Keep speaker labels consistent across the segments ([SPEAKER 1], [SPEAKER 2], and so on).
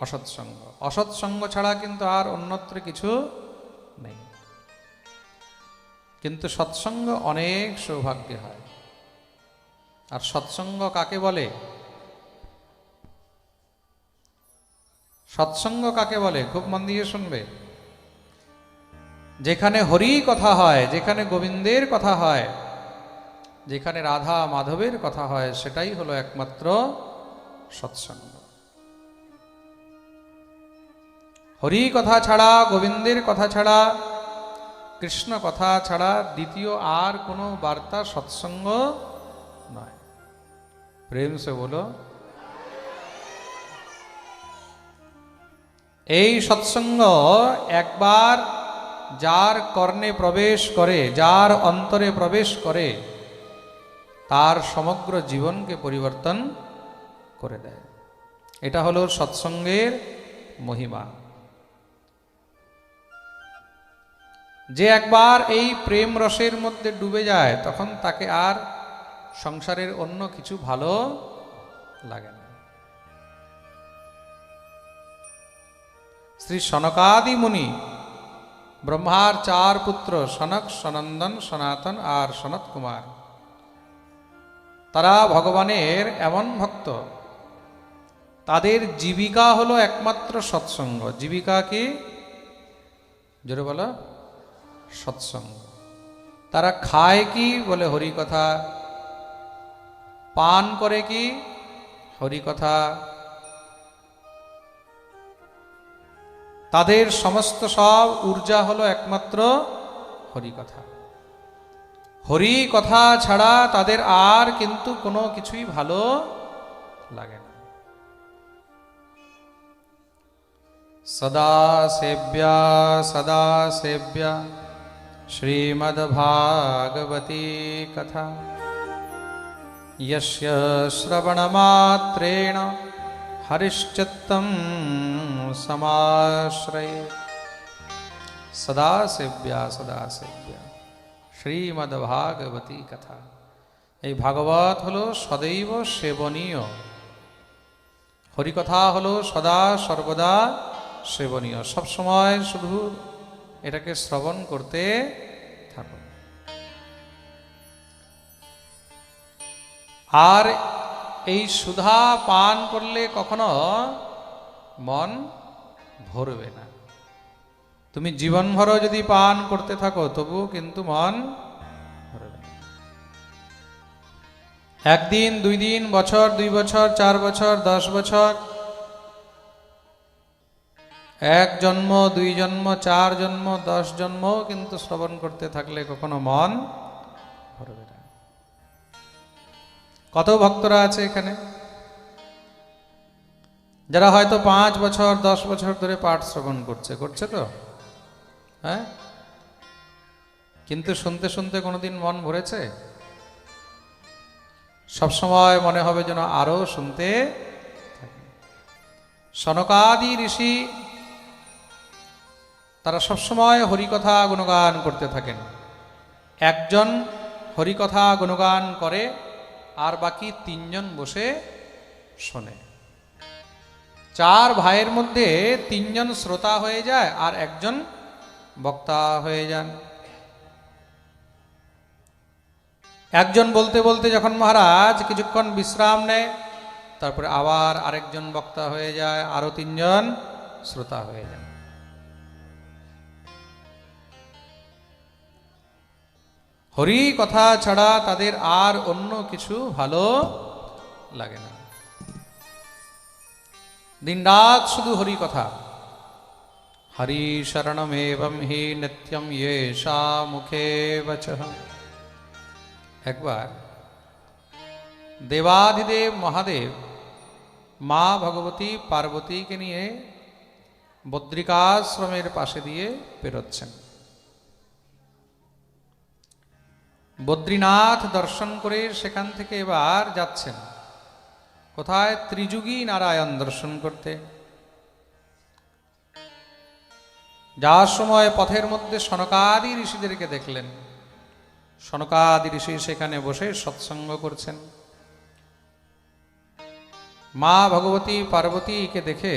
[SPEAKER 1] অসৎসঙ্গ। অসৎসঙ্গ ছাড়া কিন্তু আর অন্যত্র কিছু নেই। কিন্তু সৎসঙ্গ অনেক সৌভাগ্য হয়। আর সৎসঙ্গ কাকে বলে? সৎসঙ্গ কাকে বলে? খুব মন দিয়ে শুনবে। যেখানে হরি কথা হয়, যেখানে গোবিন্দের কথা হয়, যেখানে রাধা মাধবের কথা হয়, সেটাই হলো একমাত্র সৎসঙ্গ। হরি কথা ছাড়া, গোবিন্দের কথা ছাড়া, কৃষ্ণ কথা ছাড়া দ্বিতীয় আর কোনো বার্তা সৎসঙ্গ নয়। প্রেম সে বলো, এই সৎসঙ্গ একবার যার কর্ণে প্রবেশ করে, যার অন্তরে প্রবেশ করে, তার সমগ্র জীবনকে পরিবর্তন করে দেয়। এটা হলো সৎসঙ্গের মহিমা। যে একবার এই প্রেম রসের মধ্যে ডুবে যায়, তখন তাকে আর সংসারের অন্য কিছু ভালো লাগে না। শ্রী সনকাদি মুনি, ব্রহ্মার চার পুত্র সনক, সনন্দন, সনাতন আর সনত কুমার তারা ভগবানের এমন ভক্ত। তাদের জীবিকা হলো একমাত্র সৎসঙ্গ। জীবিকা কি? জোরে বলো। সৎসঙ্গ। তারা খায় কি বলে হরি কথা, পান করে কি হরি কথা। তাদের সমস্ত সব ঊর্জা হলো একমাত্র হরি কথা। হরি কথা ছাড়া তাদের আর কিন্তু কোনো কিছুই ভালো লাগে না। সদা সেব্যা সদা সেব্যা। শ্রীমদ্ভাগবতী কথা यस्य श्रवणमात्रेण हरिश्चित्तं समाश्रये सदा सेव्या सदा सेव्या শ্রীমদ্ভাগবতী কথা এই ভাগবত হলো সদৈব সেবনীয় হরিকথা হলো সদা সর্বদা সেবনীয় সবসময় শুধু এটাকে শ্রবণ করতে থাকুন আর এই সুধা পান করলে কখনো মন ভরবে না। তুমি জীবনভরও যদি পান করতে থাকো তবু কিন্তু মন ভরবে না। একদিন, দুই দিন, বছর, দুই বছর, চার বছর, দশ বছর এক জন্ম, দুই জন্ম, চার জন্ম, দশ জন্ম কিন্তু শ্রবণ করতে থাকলে কখনো মন ভরবে না। কত ভক্তরা আছে এখানে? যারা হয়তো পাঁচ বছর, দশ বছর ধরে পাঠ শ্রবণ করছে করছে তো? হ্যাঁ? কিন্তু শুনতে শুনতে কোনোদিন মন ভরেছে? সবসময় মনে হবে যেন আরও শুনতে। সনকাদি ঋষি তারা সবসময় হরিকথা গুণগান করতে থাকেন। একজন হরিকথা গুণগান করে, আর বাকি তিনজন বসে শোনে। চার ভাইয়ের মধ্যে তিনজন শ্রোতা হয়ে যায়, আর একজন বক্তা হয়ে যান। একজন বলতে বলতে যখন মহারাজ কিছুক্ষণ বিশ্রাম নেয়, তারপরে আবার আরেকজন বক্তা হয়ে যায়, আরও তিনজন শ্রোতা হয়ে যান। হরি কথা ছাড়া তাদের আর অন্য কিছু ভালো লাগে না। দিনরাত শুধু হরি কথা। হরি শরণমেবম হি নিত্যম ইয়েষা মুখে বচ। একবার দেবাধিদেব মহাদেব মা ভগবতী পার্বতীকে নিয়ে বদ্রিকাশ্রমের পাশে দিয়ে পেরোচ্ছেন বদ্রীনাথ দর্শন করে সেখান থেকে এবার যাচ্ছেন। কোথায়? ত্রিযুগী নারায়ণ দর্শন করতে। যাওয়ার সময় পথের মধ্যে সনকাদি ঋষিদেরকে দেখলেন। সনকাদি ঋষি সেখানে বসে সৎসঙ্গ করছেন। মা ভগবতী পার্বতীকে দেখে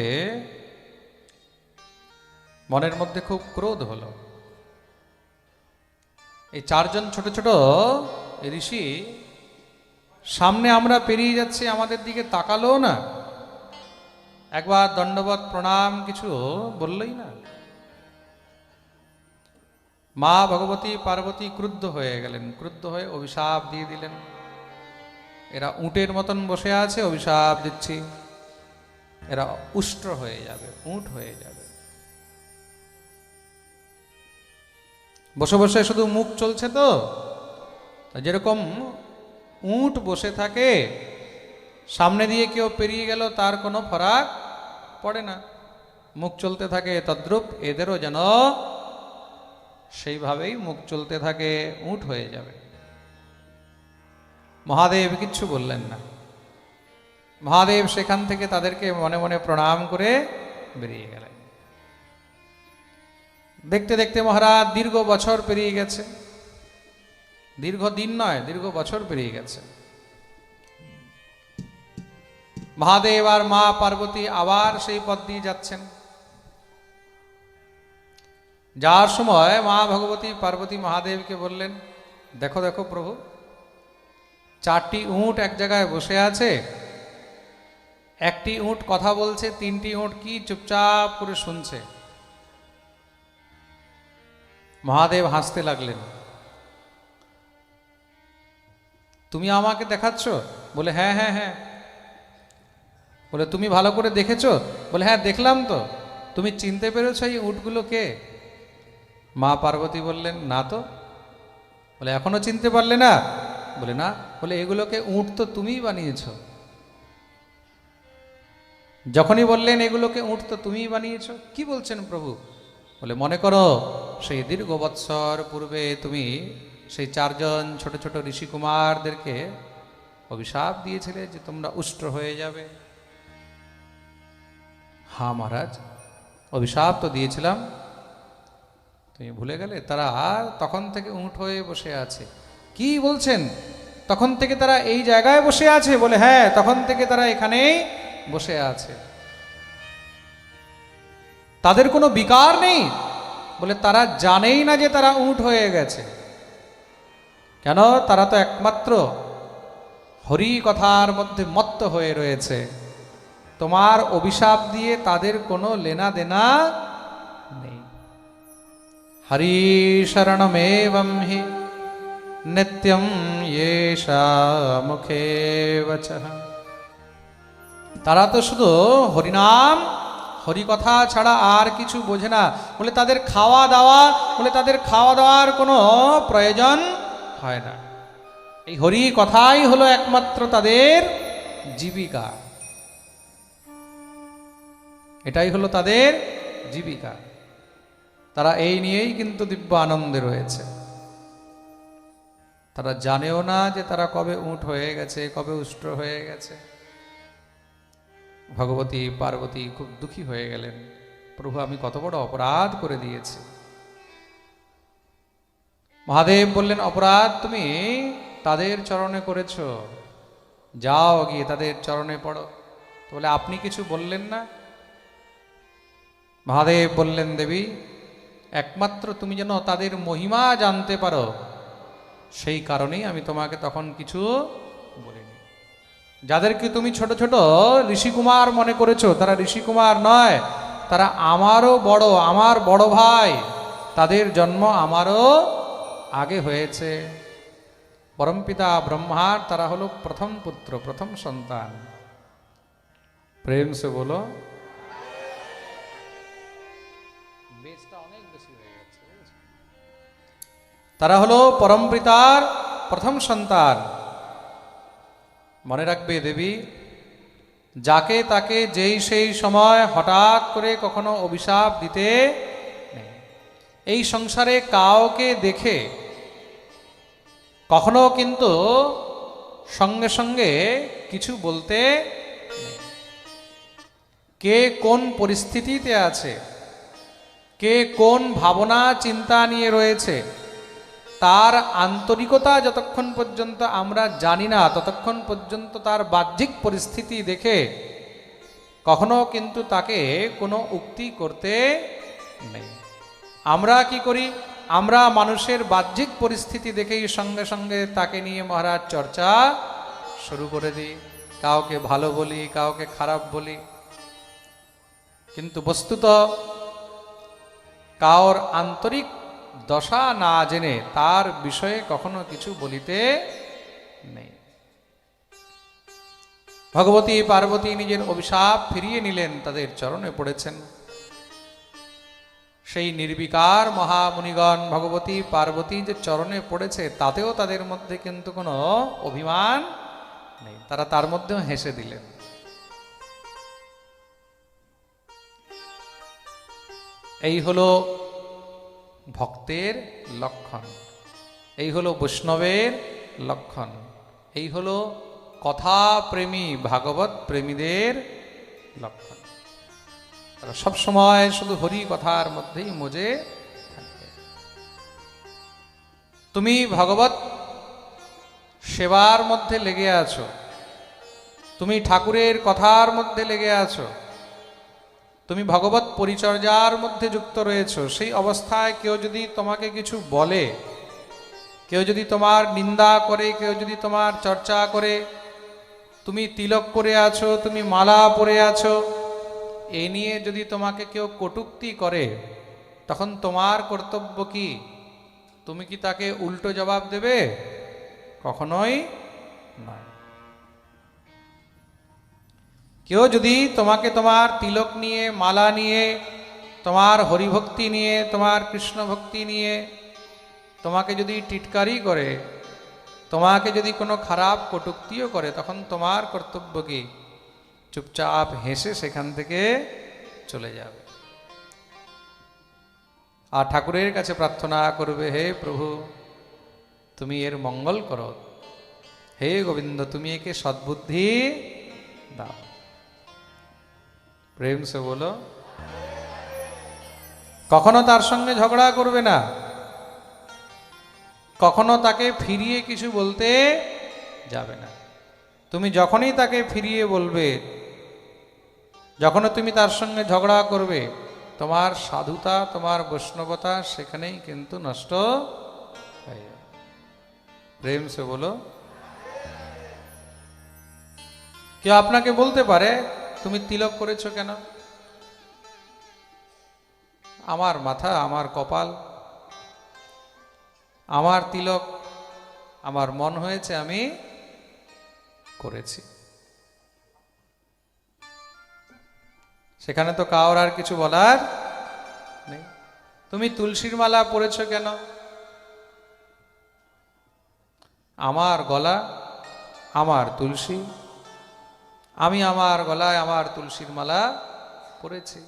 [SPEAKER 1] মনের মধ্যে খুব ক্রোধ হলো। এই চারজন ছোট ছোট ঋষি, সামনে আমরা পেরিয়ে যাচ্ছি, আমাদের দিকে তাকালো না। একবার দণ্ডবত প্রণাম কিছু বললই না। মা ভগবতী পার্বতী ক্রুদ্ধ হয়ে গেলেন, ক্রুদ্ধ হয়ে অভিশাপ দিয়ে দিলেন। এরা উটের মতন বসে আছে, অভিশাপ দিচ্ছি। এরা উষ্ট্র হয়ে যাবে, উট হয়ে যাবে। বসে বসে শুধু মুখ চলছে তো? যেরকম উট বসে থাকে, সামনে দিয়ে কেউ পেরিয়ে গেল, তার কোনো ফরাক পড়ে না। মুখ চলতে থাকে তদ্রুপ, এদেরও যেন সেইভাবেই মুখ চলতে থাকে, উট হয়ে যাবে। মহাদেব কিচ্ছু বললেন না। মহাদেব সেখান থেকে তাদেরকে মনে মনে প্রণাম করে বেরিয়ে গেলেন। দেখতে দেখতে মহারাজ দীর্ঘ বছর পেরিয়ে গেছে। দীর্ঘ দিন নয়, দীর্ঘ বছর পেরিয়ে গেছে। মহাদেব আর মা পার্বতী আবার সেই পথ দিয়ে যাচ্ছেন। যার সময় মা ভগবতী পার্বতী মহাদেবকে বললেন, দেখো দেখো প্রভু, চারটি উঁট এক জায়গায় বসে আছে। একটি উঁট কথা বলছে, তিনটি উঁট কি চুপচাপ করে শুনছে। মহাদেব হাসতে লাগলেন। তুমি আমাকে দেখাচ্ছ? বলে হ্যাঁ হ্যাঁ হ্যাঁ। বলে, তুমি ভালো করে দেখেছ? বলে হ্যাঁ দেখলাম তো। তুমি চিনতে পেরেছ এই উটগুলো কে? মা পার্বতী বললেন, না তো। বলে, এখনও চিনতে পারলে না? বলে না। বলে, এগুলোকে উট তো তুমিই বানিয়েছ। যখনই বললেন, এগুলোকে উট তো তুমিই বানিয়েছ? কি বলছেন প্রভু? বলে, মনে করো সেই দীর্ঘ বৎসর পূর্বে তুমি সেই চারজন ছোট ছোট ঋষিকুমারদেরকে অভিশাপ দিয়েছিলে যে তোমরা উষ্ট্র হয়ে যাবে। হ্যাঁ মহারাজ, অভিশাপ তো দিয়েছিলাম। তুমি ভুলে গেলে, তারা আর তখন থেকে উঁট হয়ে বসে আছে। কি বলছেন? তখন থেকে তারা এই জায়গায় বসে আছে বলে? হ্যাঁ তখন থেকে তারা এখানেই বসে আছে। তাদের কোনো বিকার নেই? বলে, তারা জানেই না যে তারা উঁট হয়ে গেছে। কেন? তারা তো একমাত্র হরি কথার মধ্যে মত্ত হয়ে রয়েছে। তোমার অভিশাপ দিয়ে তাদের কোনো লেনা দেনা নেই। হরি শরণমেবম হি নিত্যম येषा মুখে বচঃ। তারা তো শুধু হরিনাম হরিকথা ছাড়া আর কিছু বোঝে না। বলে তাদের খাওয়া দাওয়া, বলে তাদের খাওয়া দাওয়ার কোনো প্রয়োজন হয় না। এই হরি কথাই হলো একমাত্র তাদের জীবিকা। এটাই হলো তাদের জীবিকা। তারা এই নিয়েই কিন্তু দিব্য আনন্দে রয়েছে। তারা জানেও না যে তারা কবে উঁট হয়ে গেছে, কবে উষ্ট্র হয়ে গেছে। ভগবতী পার্বতী খুব দুঃখী হয়ে গেলেন। প্রভু, আমি কত বড় অপরাধ করে দিয়েছি। মহাদেব বললেন, অপরাধ তুমি তাদের চরণে করেছ। যাও গিয়ে তাদের চরণে পড়ো। তো বলে, আপনি কিছু বললেন না? মহাদেব বললেন, দেবী, একমাত্র তুমি যেন তাদের মহিমা জানতে পারো, সেই কারণেই আমি তোমাকে তখন কিছু যাদেরকে তুমি ছোট ছোট ঋষিকুমার মনে করেছ, তারা ঋষিকুমার নয়, তারা আমারও বড়, আমার বড় ভাই। তাদের জন্ম আমারও আগে হয়েছে। পরমপিতা ব্রহ্মার, তারা হলো প্রথম পুত্র, প্রথম সন্তান। প্রেম সে বলো? তারা হলো পরমপিতার প্রথম সন্তান। মনে রাখবে দেবী, যাকে তাকে যেই সেই সময় হঠাৎ করে কখনো অভিশাপ দিতে এই সংসারে কাউকে দেখে কখনো কিন্তু সঙ্গে সঙ্গে কিছু বলতে কে কোন পরিস্থিতিতে আছে, কে কোন ভাবনা, চিন্তা নিয়ে রয়েছে তার আন্তরিকতা যতক্ষণ পর্যন্ত আমরা জানি না, ততক্ষণ পর্যন্ত তার বাহ্যিক পরিস্থিতি দেখে কখনো কিন্তু তাকে কোনো উক্তি করতে নেই। আমরা কি করি? আমরা মানুষের বাহ্যিক পরিস্থিতি দেখেই সঙ্গে সঙ্গে তাকে নিয়ে মহারাজ চর্চা শুরু করে দিই। কাউকে ভালো বলি, কাউকে খারাপ বলি। কিন্তু বস্তুত কার আন্তরিক দশা না জেনে তার বিষয়ে কখনো কিছু বলিতে নেই। ভগবতী পার্বতী নিজের অভিশাপ ফিরিয়ে নিলেন, তাদের চরণে পড়েছেন। সেই নির্বিকার মহামুনিগণ ভগবতী পার্বতী যে চরণে পড়েছে, তাতেও তাদের মধ্যে কিন্তু কোনো অভিমান নেই। তারা তার মধ্যেও হেসে দিলেন। এই হলো ভক্তের লক্ষণ। এই হলো বৈষ্ণবের লক্ষণ। এই হলো কথাপ্রেমী ভাগবত প্রেমীদের লক্ষণ। তারা সবসময় শুধু হরি কথার মধ্যেই মজে থাকবে তুমি ভগবত সেবার মধ্যে লেগে আছো। তুমি ঠাকুরের কথার মধ্যে লেগে আছো। তুমি ভগবত পরিচর্যার মধ্যে যুক্ত রয়েছো, সেই অবস্থায় কেউ যদি তোমাকে কিছু বলে, কেউ যদি তোমার নিন্দা করে, কেউ যদি তোমার চর্চা করে, তুমি তিলক পরে আছো, তুমি মালা পরে আছো এই নিয়ে যদি তোমাকে কেউ কটুক্তি করে, তখন তোমার কর্তব্য কি? তুমি কি তাকে উল্টো জবাব দেবে? কখনোই নয়। কেউ যদি তোমাকে তোমার তিলক নিয়ে, মালা নিয়ে, তোমার হরিভক্তি নিয়ে, তোমার কৃষ্ণ ভক্তি নিয়ে তোমাকে যদি টিটকারি করে, তোমাকে যদি কোনো খারাপ কটুক্তিও করে, তখন তোমার কর্তব্য কি? চুপচাপ হেসে সেখান থেকে চলে যাবে। আর ঠাকুরের কাছে প্রার্থনা করবে, হে প্রভু, তুমি এর মঙ্গল করো। হে গোবিন্দ, তুমি একে সদ্বুদ্ধি দাও। প্রেম সে বলো, কখনো তার সঙ্গে ঝগড়া করবে না। কখনো তাকে ফিরিয়ে কিছু বলতে যাবে না। তুমি যখনই তাকে ফিরিয়ে বলবে যখনও তুমি তার সঙ্গে ঝগড়া করবে, তোমার সাধুতা, তোমার বৈষ্ণবতা সেখানেই কিন্তু নষ্ট হয়ে প্রেম সে বলো, কেউ আপনাকে বলতে পারে তুমি তিলক করেছ কেন? আমার মাথা, আমার কপাল, আমার তিলক, আমার মন হয়েছে আমি করেছি। সেখানে তো কাউর আর কিছু বলার নেই। তুমি তুলসীর মালা পরেছ কেন? আমার গলা, আমার তুলসী আমি আমার গলায় আমার তুলসীর মালা পরেছি।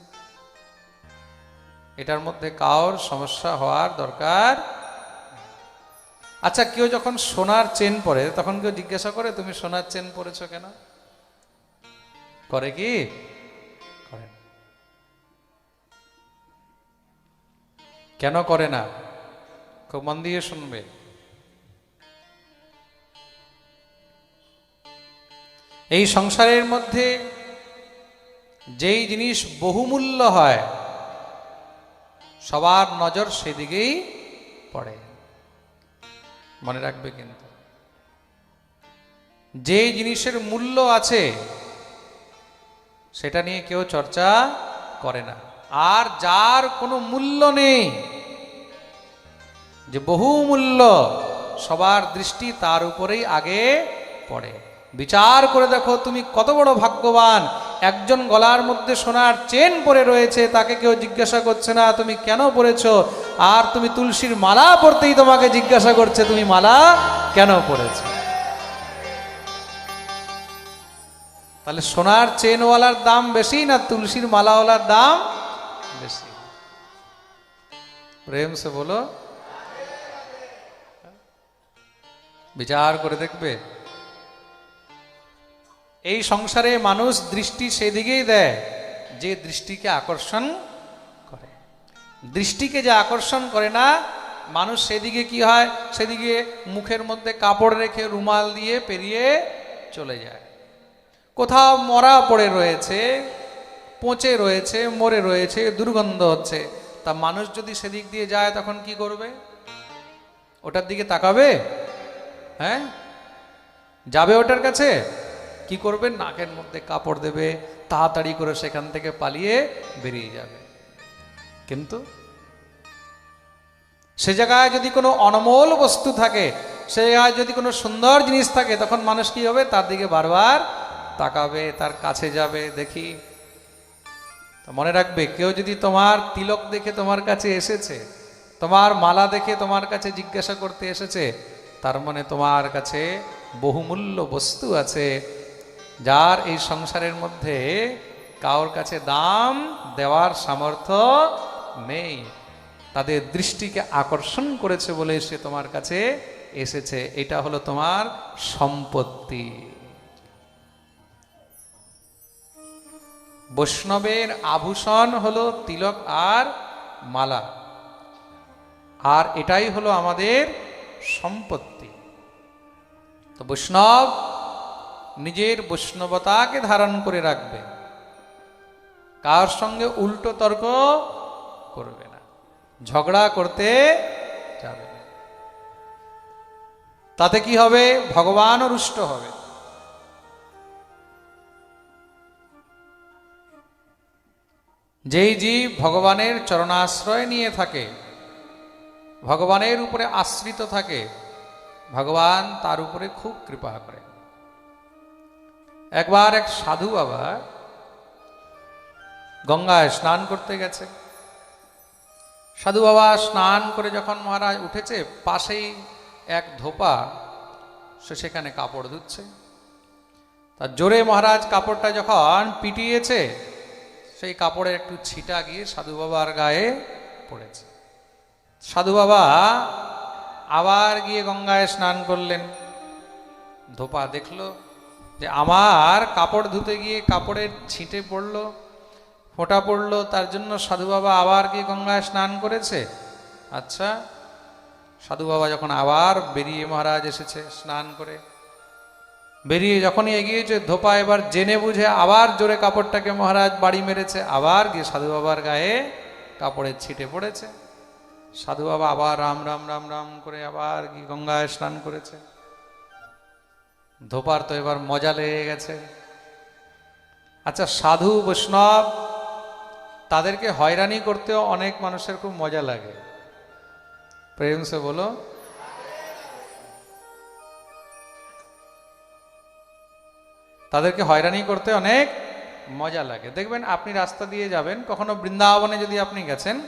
[SPEAKER 1] এটার মধ্যে কাউর সমস্যা হওয়ার দরকার আচ্ছা কেউ যখন সোনার চেন পরে, তখন কেউ জিজ্ঞাসা করে, তুমি সোনার চেন পরেছো কেন? করে কি? করে কেন করে না? খুব মন দিয়ে শুনবে। এই সংসারের মধ্যে যেই জিনিস বহুমূল্য হয়, সবার নজর সেদিকেই পড়ে। মনে রাখবে কিন্তু যে জিনিসের মূল্য আছে, সেটা নিয়ে কেউ চর্চা করে না। আর যার কোনো মূল্য নেই, যে বহু মূল্য সবার দৃষ্টি তার উপরেই আগে পড়ে। বিচার করে দেখো তুমি কত বড় ভাগ্যবান। একজন গলার মধ্যে সোনার চেন পরে রয়েছে, তাকে কেউ জিজ্ঞাসা করছে না, তুমি কেন পরেছ? আর তুমি তুলসীর মালা পরতেই তোমাকে জিজ্ঞাসা করছে, তুমি মালা কেন পরেছ? তাহলে সোনার চেনওয়ালার দাম বেশি না তুলসীর মালাওয়ালার দাম বেশি? প্রেম সে বলো। বিচার করে দেখবে। এই সংসারে মানুষ দৃষ্টি সেদিকেই দেয়, যে দৃষ্টিকে আকর্ষণ করে। দৃষ্টিকে যে আকর্ষণ করে না, মানুষ সেদিকে কি হয়? সেদিকে মুখের মধ্যে কাপড় রেখে রুমাল দিয়ে পেরিয়ে চলে যায়। কোথাও মরা পড়ে রয়েছে, পচে রয়েছে, মরে রয়েছে, দুর্গন্ধ হচ্ছে। তা মানুষ যদি সেদিক দিয়ে যায়, তখন কি করবে? ওটার দিকে তাকাবে? হ্যাঁ? যাবে ওটার কাছে? কি করবে? নাকের মধ্যে কাপড় দেবে, তাড়াতাড়ি করে সেখান থেকে পালিয়ে বেরিয়ে যাবে। কিন্তু সে জায়গায় যদি কোনো অনমোল বস্তু থাকে, সে জায়গায় যদি কোনো সুন্দর জিনিস থাকে, তখন মানুষ কি হবে? তার দিকে বারবার তাকাবে, তার কাছে যাবে, দেখি। মনে রাখবে, কেউ যদি তোমার তিলক দেখে তোমার কাছে এসেছে, তোমার মালা দেখে তোমার কাছে জিজ্ঞাসা করতে এসেছে, তার মানে তোমার কাছে বহুমূল্য বস্তু আছে। যার এই সংসারের মধ্যে কারোর কাছে দাম দেওয়ার সামর্থ্য নেই, তাদের দৃষ্টিকে আকর্ষণ করেছে বলে সে তোমার কাছে এসেছে। এটা হলো তোমার সম্পত্তি। বৈষ্ণবের আভূষণ হলো তিলক আর মালা, আর এটাই হলো আমাদের সম্পত্তি। তো বৈষ্ণব নিজের বৈষ্ণবতাকে ধারণ করে রাখবে। কার সঙ্গে উল্টো তর্ক করবে না। ঝগড়া করতে যাবে তাতে কি হবে? ভগবানও রুষ্ট হবে। যেই জীব ভগবানের চরণাশ্রয় নিয়ে থাকে, ভগবানের উপরে আশ্রিত থাকে, ভগবান তার উপরে খুব কৃপা করে। একবার এক সাধু বাবা গঙ্গায় স্নান করতে গেছে। সাধু বাবা স্নান করে যখন মহারাজ উঠেছে, পাশেই এক ধোপা, সে সেখানে কাপড় ধুচ্ছে। তার জোরে মহারাজ কাপড়টা যখন পিটিয়েছে, সেই কাপড়ের একটু ছিটা গিয়ে সাধু বাবার গায়ে পড়েছে। সাধু বাবা আবার গিয়ে গঙ্গায় স্নান করলেন। ধোপা দেখল যে আমার কাপড় ধুতে গিয়ে কাপড়ের ছিটে পড়ল, ফোঁটা পড়ল, তার জন্য সাধু বাবা আবার কি গঙ্গায় স্নান করেছে? আচ্ছা সাধু বাবা যখন আবার বেরিয়ে মহারাজ এসেছে স্নান করে, বেরিয়ে যখনই এগিয়েছে, ধোপা এবার জেনে বুঝে আবার জোরে কাপড়টাকে মহারাজ বাড়ি মেরেছে, আবার গিয়ে সাধু বাবার গায়ে কাপড়ের ছিটে পড়েছে। সাধু বাবা আবার রাম রাম রাম রাম করে আবার গিয়ে গঙ্গায় স্নান করেছে। ধোপার তো এবার মজা লেগে গেছে। আচ্ছা সাধু, বৈষ্ণব, তাদেরকে হয়রানি করতেও অনেক মানুষের খুব মজা লাগে। প্রেম সে বলো। তাদেরকে হয়রানি করতে অনেক মজা লাগে। দেখবেন আপনি রাস্তা দিয়ে যাবেন, কখনো বৃন্দাবনে যদি আপনি গেছেন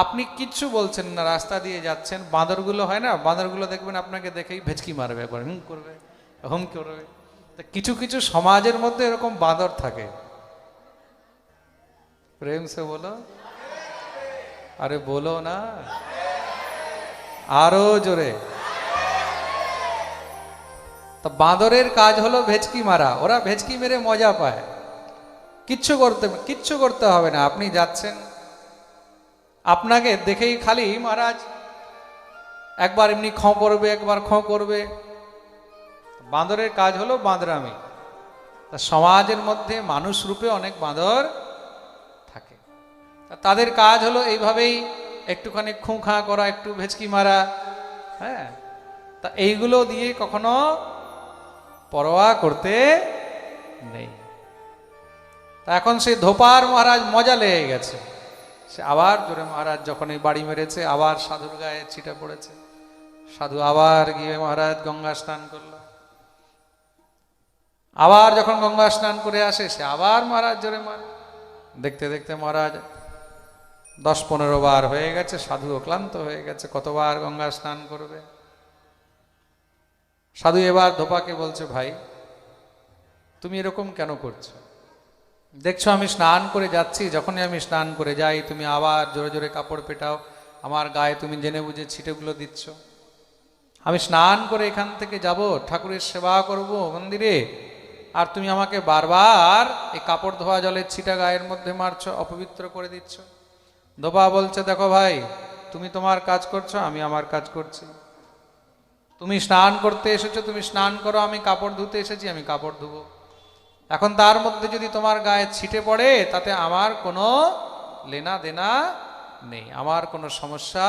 [SPEAKER 1] আপনি কিচ্ছু বলছেন না, রাস্তা দিয়ে যাচ্ছেন, বাঁদরগুলো হয় না? বাঁদরগুলো দেখবেন আপনাকে দেখেই ভেচকি মারবে, একবার হুম করবে হুম করবে। তা কিছু কিছু সমাজের মধ্যে এরকম বাঁদর থাকে। প্রেম সে বলো? আরে বলো না। আরও জোরে। তা বাঁদরের কাজ হলো ভেচকি মারা। ওরা ভেচকি মেরে মজা পায়। কিচ্ছু করতে কিচ্ছু করতে হবে না। আপনি যাচ্ছেন আপনাকে দেখেই খালি, মহারাজ। একবার এমনি খঁ করবে, একবার খঁ করবে। বাঁদরের কাজ হলো বাঁদরামি। তা সমাজের মধ্যে মানুষ রূপে অনেক বাঁদর থাকে। তাদের কাজ হলো এইভাবেই একটুখানি খুঁখা করা, একটু ভেচকি মারা হ্যাঁ? তা এইগুলো দিয়ে কখনো পরোয়া করতে নেই। তা এখন সেই ধোপার মহারাজ মজা লেগে গেছে। সে আবার জোরে মহারাজ, যখন এই বাড়ি মেরেছে, আবার সাধুর গায়ে ছিটে পড়েছে। সাধু আবার গিয়ে মহারাজ গঙ্গা স্নান করল। আবার যখন গঙ্গা স্নান করে আসে, সে আবার মহারাজ জোরে মারে। দেখতে দেখতে মহারাজ, দশ পনেরো বার হয়ে গেছে, সাধু ক্লান্ত হয়ে গেছে, কতবার গঙ্গা স্নান করবে। সাধু এবার ধোপাকে বলছে, ভাই, তুমি এরকম কেন করছ? দেখছ, আমি স্নান করে যাচ্ছি, যখনই আমি স্নান করে যাই, তুমি আবার জোরে জোরে কাপড় পেটাও, আমার গায়ে তুমি জেনে বুঝে ছিটেগুলো দিচ্ছ। আমি স্নান করে এখান থেকে যাব, ঠাকুরের সেবা করব মন্দিরে, আর তুমি আমাকে বারবার এই কাপড় ধোয়া জলের ছিটা গায়ের মধ্যে মারছো, অপবিত্র করে দিচ্ছ। দোবা বলছে, দেখো ভাই, তুমি তোমার কাজ করছ, আমি আমার কাজ করছি। তুমি স্নান করতে এসেছ, তুমি স্নান করো, আমি কাপড় ধুতে এসেছি, আমি কাপড় ধুবো। এখন তার মধ্যে যদি তোমার গায়ে ছিটে পড়ে, তাতে আমার কোনো লেনা দেনা নেই, আমার কোনো সমস্যা